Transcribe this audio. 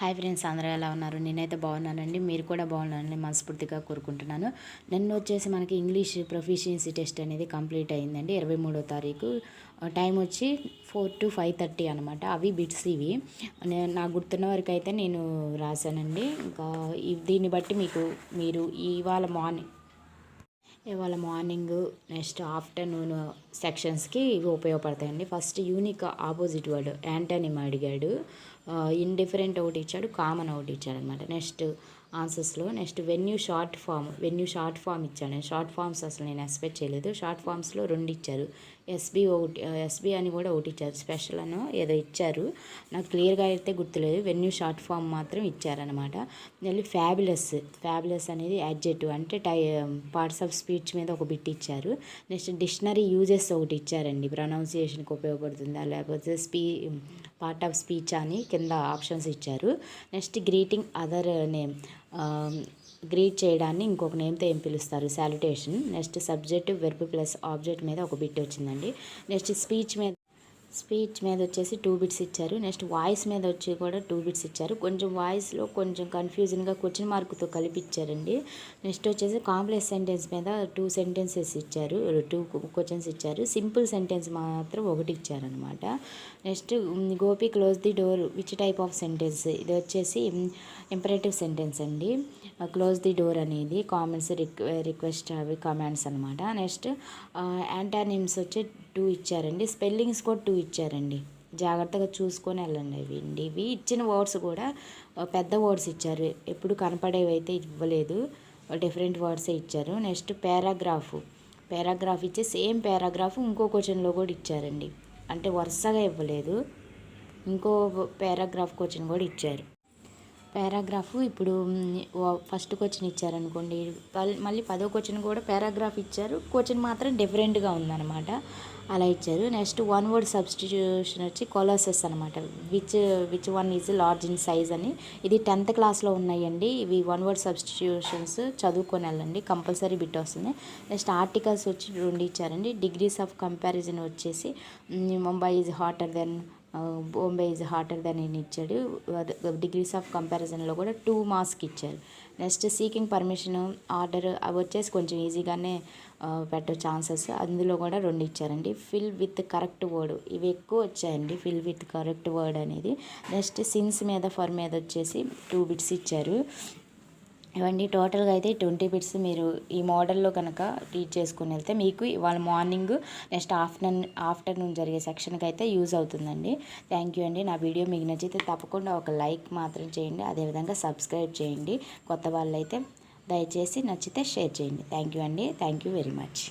Hi friends అందరూ ఎలా ఉన్నారు? నేనైతే బాగున్నానండి. మీరు కూడా బాగున్నానని మనస్ఫూర్తిగా కోరుకుంటున్నాను. నిన్న వచ్చేసి మనకి ఇంగ్లీష్ ప్రొఫిషియన్సీ టెస్ట్ అనేది కంప్లీట్ అయిందండి. ఇరవై మూడో తారీఖు. టైం వచ్చి ఫోర్ టు ఫైవ్ థర్టీ అనమాట అవి బిట్స్ ఇవి. నాకు గుర్తున్న వరకు అయితే నేను రాశానండి. ఇంకా దీన్ని బట్టి మీకు మీరు ఇవాళ మార్నింగ్ ఇవాళ మార్నింగ్ నెక్స్ట్ ఆఫ్టర్నూన్ సెక్షన్స్కి ఇవి ఉపయోగపడతాయండి. First unique opposite word antonym అడిగాడు. ఇండిఫరెంట్ ఒకటి ఇచ్చాడు కామన్ ఒకటి ఇచ్చాడు అనమాట next ఆన్సర్స్లో next venue short form venue short form ఇచ్చాడు. షార్ట్ ఫామ్స్ అసలు నేను ఎక్స్పెక్ట్ చేయలేదు. షార్ట్ ఫామ్స్లో రెండు ఇచ్చారు. ఎస్బీ ఒకటి ఎస్బీ అని కూడా ఒకటి ఇచ్చారు. స్పెషల్ అనో ఏదో ఇచ్చారు. నాకు క్లియర్గా అయితే గుర్తులేదు. వెన్యూ షార్ట్ ఫామ్ మాత్రం ఇచ్చారనమాట మళ్ళీ ఫ్యాబులస్ ఫ్యాబులస్ అనేది యాడ్జెట్ అంటే టై పార్ట్స్ ఆఫ్ స్పీచ్ మీద ఒక బిట్ ఇచ్చారు. నెక్స్ట్ డిక్షనరీ యూజెస్ ఒకటి ఇచ్చారండి. ప్రొనౌన్సియేషన్కి ఉపయోగపడుతుందా? లేకపోతే స్పీ పార్ట్ ఆఫ్ స్పీచ్ అని కింద ఆప్షన్స్ ఇచ్చారు. Next greeting other name greet చేయడాన్ని ఇంకొక నేమ్తో ఏం పిలుస్తారు? Salutation next subject verb plus object మీద ఒక బిట్ వచ్చిందండి. నెక్స్ట్ స్పీచ్ మీద స్పీచ్ మీద వచ్చేసి టూ బిట్స్ ఇచ్చారు. నెక్స్ట్ వాయిస్ మీద వచ్చి కూడా టూ బిట్స్ ఇచ్చారు. కొంచెం వాయిస్లో కొంచెం కన్ఫ్యూజన్గా క్వశ్చన్ మార్క్తో కలిపి ఇచ్చారండి నెక్స్ట్ వచ్చేసి కాంప్లెక్స్ సెంటెన్స్ మీద టూ సెంటెన్సెస్ ఇచ్చారు. టూ క్వశ్చన్స్ ఇచ్చారు. సింపుల్ సెంటెన్స్ మాత్రం ఒకటి ఇచ్చారనమాట next Gopi close the door which type of sentence ఇది వచ్చేసి ఇంపరేటివ్ సెంటెన్స్ అండి. క్లోజ్ ది డోర్ అనేది కామెంట్స్ రిక్వెస్ట్ అవి కమాండ్స్ అనమాట నెక్స్ట్ యాంటానిమ్స్ వచ్చి టూ ఇచ్చారండి. స్పెల్లింగ్స్ కూడా టూ ఇచ్చారండి. జాగ్రత్తగా చూసుకొని వెళ్ళండి ఇవి అండి. ఇవి ఇచ్చిన వర్డ్స్ కూడా పెద్ద వర్డ్స్ ఇచ్చారు. ఎప్పుడు కనపడేవి అయితే ఇవ్వలేదు. డిఫరెంట్ వర్డ్సే ఇచ్చారు. Next paragraph. పారాగ్రాఫ్ ఇచ్చే సేమ్ పారాగ్రాఫ్ ఇంకో క్వశ్చన్లో కూడా ఇచ్చారండి. అంటే వరుసగా ఇవ్వలేదు. ఇంకో పారాగ్రాఫ్ క్వశ్చన్ కూడా ఇచ్చారు. పారాగ్రాఫ్ ఇప్పుడు ఫస్ట్ క్వశ్చన్ ఇచ్చారనుకోండి. మళ్ళీ పదో క్వశ్చన్ కూడా పారాగ్రాఫ్ ఇచ్చారు. క్వశ్చన్ మాత్రం డిఫరెంట్గా ఉందన్నమాట. అలా ఇచ్చారు. నెక్స్ట్ వన్ వర్డ్ సబ్స్టిట్యూషన్ వచ్చి కొలాసెస్ అనమాట which which one is large in size అని. ఇది టెన్త్ క్లాస్లో ఉన్నాయండి. ఇవి వన్ వర్డ్ సబ్స్టిట్యూషన్స్ చదువుకొని వెళ్ళండి. కంపల్సరీ బిట్ వస్తుంది. నెక్స్ట్ ఆర్టికల్స్ వచ్చి రెండు ఇచ్చారండి. డిగ్రీస్ ఆఫ్ కంపారిజన్ వచ్చేసి Mumbai is hotter than Bombay is hotter than in ఇచ్చాడు. డిగ్రీస్ ఆఫ్ కంపారిజన్లో కూడా టూ మార్క్స్కి ఇచ్చారు. నెక్స్ట్ సీకింగ్ పర్మిషన్ ఆర్డర్ అవి వచ్చేసి కొంచెం ఈజీగానే పెట్టే ఛాన్సెస్ అందులో కూడా రెండు ఇచ్చారండి. ఫిల్ విత్ కరెక్ట్ వర్డ్ ఇవి ఎక్కువ వచ్చాయండి. ఫిల్ విత్ కరెక్ట్ వర్డ్ అనేది. నెక్స్ట్ సిన్స్ మీద ఫర్ మీద వచ్చేసి టూ బిట్స్ ఇచ్చారు. ఇవన్నీ టోటల్గా అయితే ట్వంటీ బిట్స్ మీరు ఈ మోడల్లో కనుక రీడ్ చేసుకుని వెళ్తే మీకు ఇవాళ మార్నింగ్ నెక్స్ట్ ఆఫ్టర్నూన్ ఆఫ్టర్నూన్ జరిగే సెక్షన్కి అయితే యూజ్ అవుతుందండి. థ్యాంక్ యూ అండి. నా వీడియో మీకు నచ్చితే తప్పకుండా ఒక లైక్ మాత్రం చేయండి. అదేవిధంగా సబ్స్క్రైబ్ చేయండి. కొత్త వాళ్ళైతే దయచేసి నచ్చితే షేర్ చేయండి. థ్యాంక్ యూ అండి. Thank you very much.